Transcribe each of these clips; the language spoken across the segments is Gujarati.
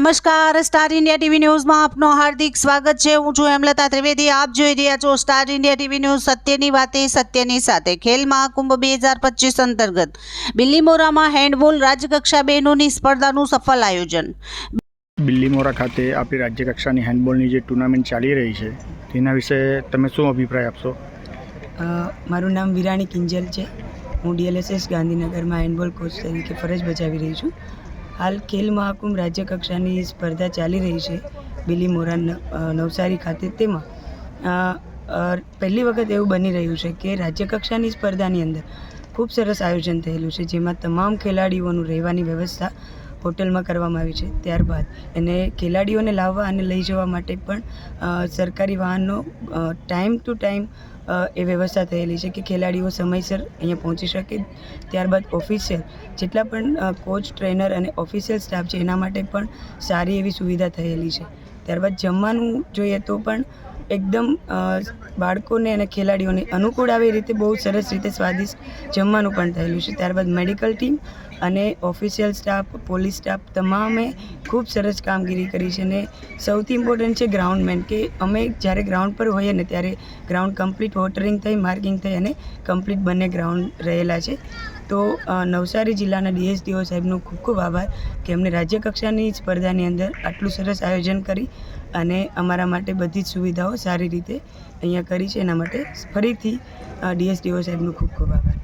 નમસ્કાર સ્ટાર ઇન્ડિયા ટીવી ન્યૂઝમાં આપનું હાર્દિક સ્વાગત છે. હું છું હેમલતા ત્રિવેદી. આપ જોઈ રહ્યા છો સ્ટાર ઇન્ડિયા ટીવી ન્યૂઝ. સત્યની વાતે સત્યની સાથે. ખેલ મહાકુંભ બે હજાર પચીસ અંતર્ગત બિલ્લીમોરામાં હેન્ડબોલ રાજ્યકક્ષા બહેનોની સ્પર્ધાનું સફળ આયોજન. બિલ્લીમોરા ખાતે આપણી રાજ્યકક્ષાની હેન્ડબોલની જે ટુર્નામેન્ટ ચાલી રહી છે તેના વિશે તમે શું અભિપ્રાય આપશો? મારું નામ વિરાણી કિંજલ છે. હું ડીએલએસએસ ગાંધીનગરમાં હેન્ડબોલ કોચ તરીકે ફરજ બજાવી રહી છું. હાલ ખેલ મહાકુંભ રાજ્ય કક્ષાની સ્પર્ધા ચાલી રહી છે બિલીમોરા ન- નવસારી ખાતે. તેમાં પહેલી વખત એવું બની રહ્યું છે કે રાજ્ય કક્ષાની સ્પર્ધાની અંદર ખૂબ સરસ આયોજન થયેલું છે, જેમાં તમામ ખેલાડીઓનું રહેવાની વ્યવસ્થા હોટલમાં કરવામાં આવી છે. ત્યારબાદ એને ખેલાડીઓને લાવવા અને લઈ જવા માટે પણ સરકારી વાહનનો ટાઈમ ટુ ટાઈમ એ વ્યવસ્થા થયેલી છે કે ખેલાડીઓ સમયસર અહીંયા પહોંચી શકે. ત્યારબાદ ઓફિશિયલ જેટલા પણ કોચ ટ્રેનર અને ઓફિશિયલ સ્ટાફ છે, એના માટે પણ સારી એવી સુવિધા થયેલી છે. ત્યારબાદ જમવાનું જોઈએ તો પણ એકદમ બાળકોને અને ખેલાડીઓને અનુકૂળ આવે એ રીતે બહુ સરસ રીતે સ્વાદિષ્ટ જમવાનું પણ થયેલું છે. ત્યારબાદ મેડિકલ ટીમ અને ઓફિશિયલ સ્ટાફ, પોલીસ સ્ટાફ તમામે ખૂબ સરસ કામગીરી કરી છે અને સૌથી ઇમ્પોર્ટન્ટ છે ગ્રાઉન્ડમેન કે અમે જ્યારે ગ્રાઉન્ડ પર હોઈએ ને ત્યારે ગ્રાઉન્ડ કમ્પ્લીટ વોટરિંગ થઈ, માર્કિંગ થઈ અને કમ્પ્લીટ બંને ગ્રાઉન્ડ રહેલા છે. તો નવસારી જિલ્લાના ડીએસડીઓ સાહેબનો ખૂબ ખૂબ આભાર કે અમને રાજ્ય કક્ષાની સ્પર્ધાની અંદર આટલું સરસ આયોજન કરી અને અમારા માટે બધી જ સુવિધાઓ સારી રીતે અહીંયા કરી છે. એના માટે ફરીથી ડીએસડીઓ સાહેબનો ખૂબ ખૂબ આભાર.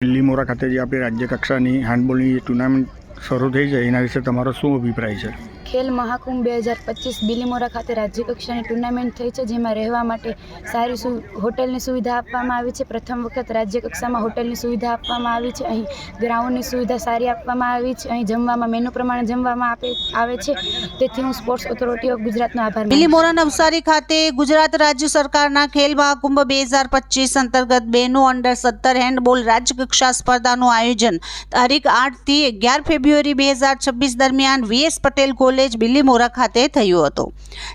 લીમોરા ખાતે જે આપણી રાજ્યકક્ષાની હેન્ડબોલની જે ટુર્નામેન્ટ શરૂ થઈ છે, એના વિશે તમારો શું અભિપ્રાય છે? ખેલ મહાકુંભ બે હજાર પચીસ બિલીમોરા ખાતે રાજ્યકક્ષાની ટુર્નામેન્ટ થઈ છે, જેમાં રહેવા માટે સારી હોટલની સુવિધા આપવામાં આવી છે. પ્રથમ વખત રાજ્યકક્ષામાં હોટલની સુવિધા આપવામાં આવી છે. અહીં ગ્રાઉન્ડની સુવિધા સારી આપવામાં આવી છે. અહીં જમવામાં, મેનુ પ્રમાણે જમવામાં આપે, આવે છે. તેથી હું સ્પોર્ટ્સ ઓથોરિટી ઓફ ગુજરાતનો આભાર બિલીમોરા. નવસારી ખાતે ગુજરાત રાજ્ય સરકારના ખેલ મહાકુંભ બે હજાર પચીસ અંતર્ગત બેનું અંડર સત્તર હેન્ડબોલ રાજ્યકક્ષા સ્પર્ધાનું આયોજન. તારીખ આઠથી અગિયાર ફેબ્રુઆરી બે હજાર છવ્વીસ દરમિયાન વીએસ પટેલ કોલેજ બિલીમોરા ખાતે થયું હતું.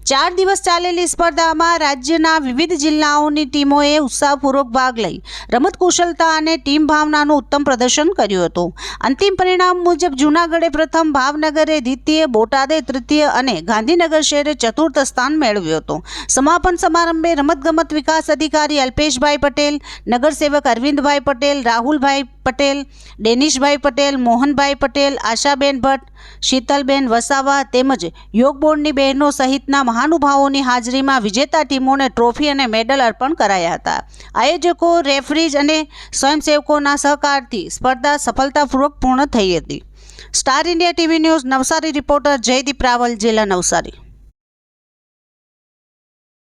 ચાર દિવસ ચાલેલી સ્પર્ધામાં રાજ્યના વિવિધ જિલ્લાઓની ટીમોએ ઉત્સાહપૂર્વક ભાગ લઈ રમત કુશળતા અને ટીમ ભાવનાનું ઉત્તમ પ્રદર્શન કર્યું હતું. અંતિમ પરિણામ મુજબ જૂનાગઢે પ્રથમ ભાવનગરે દ્વિતીય, બોટાદે તૃતીય અને ગાંધીનગર શહેરે ચતુર્થ સ્થાન મેળવ્યું હતું. સમાપન સમારંભે રમતગમત વિકાસ અધિકારી અલ્પેશભાઈ પટેલ, નગરસેવક અરવિંદભાઈ પટેલ, રાહુલભાઈ પટેલ, ડેનિશભાઈ પટેલ, મોહનભાઈ પટેલ, આશાબેન ભટ્ટ શીતલબેન વસાવા તેમજ યોગ બોર્ડની બહેનો સહિતના મહાનુભાવોની હાજરીમાં વિજેતા ટીમોને ટ્રોફી અને મેડલ અર્પણ કરાયા હતા. આયોજકો રેફરીજ અને સ્વયંસેવકોના સહકારથી સ્પર્ધા સફળતાપૂર્વક પૂર્ણ થઈ હતી. Star India TV news Navsari reporter Jaydeep Raval, જિલ્લા નવસારી.